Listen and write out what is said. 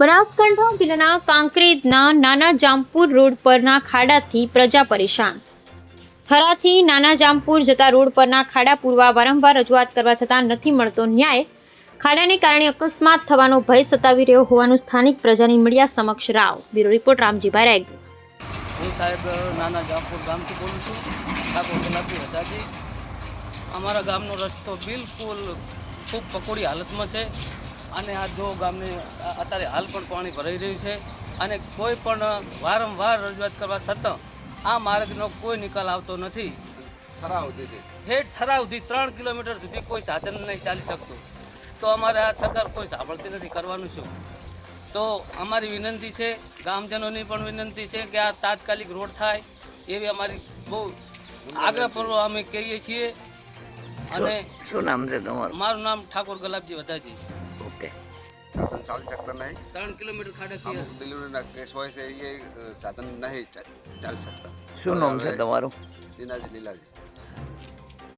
બનાસકાંઠા જિલ્લાના કાંકરેજના નાના જામપુર રોડ પરના ખાડાથી પ્રજા પરેશાન. થરાથી નાના જામપુર જતા રોડ પરના ખાડા પૂરવા વારંવાર રજૂઆત કરવા છતાં નથી મળતો ન્યાય. ખાડાને કારણે અકસ્માત થવાનો ભય સતાવી રહ્યો હોવાનું સ્થાનિક પ્રજાની મીડિયા સમક્ષ Rao. Bureau report, Ramjibhai Raygu. હું સાહેબ નાના જામપુર ગામથી બોલું છું. ઠાકોર ગુલાબજી હજાજી. અમારા ગામનો રસ્તો બિલકુલ ખૂબ પકોડી હાલતમાં છે. અને આ જો ગામની અત્યારે હાલ પણ પાણી ભરાઈ રહ્યું છે અને કોઈ પણ વારંવાર રજૂઆત કરવા છતાં આ માર્ગનો કોઈ નિકાલ આવતો નથી. હેઠ ઠરાવથી ત્રણ કિલોમીટર સુધી કોઈ સાધન નહીં ચાલી શકતું. તો અમારે આ સરકાર કોઈ સાંભળતી નથી કરવાનું શું? તો અમારી વિનંતી છે ગામજનોની પણ વિનંતી છે કે આ તાત્કાલિક રોડ થાય એવી અમારી બહુ આગ્રહપૂર્વક અમે કહીએ છીએ. અને શું નામ છે તમારું? મારું નામ ઠાકોર ગુલાબજી વધાજી. ઓકે. સાધન ચાલી શકતા નહીં. ત્રણ કિલોમીટર ખાડેથી અમુક ડિલિવરીના કેસ હોય છે એ સાધન નહીં ચાલી શકતા. શું નામ છે તમારું? દિનાજી લીલાજી.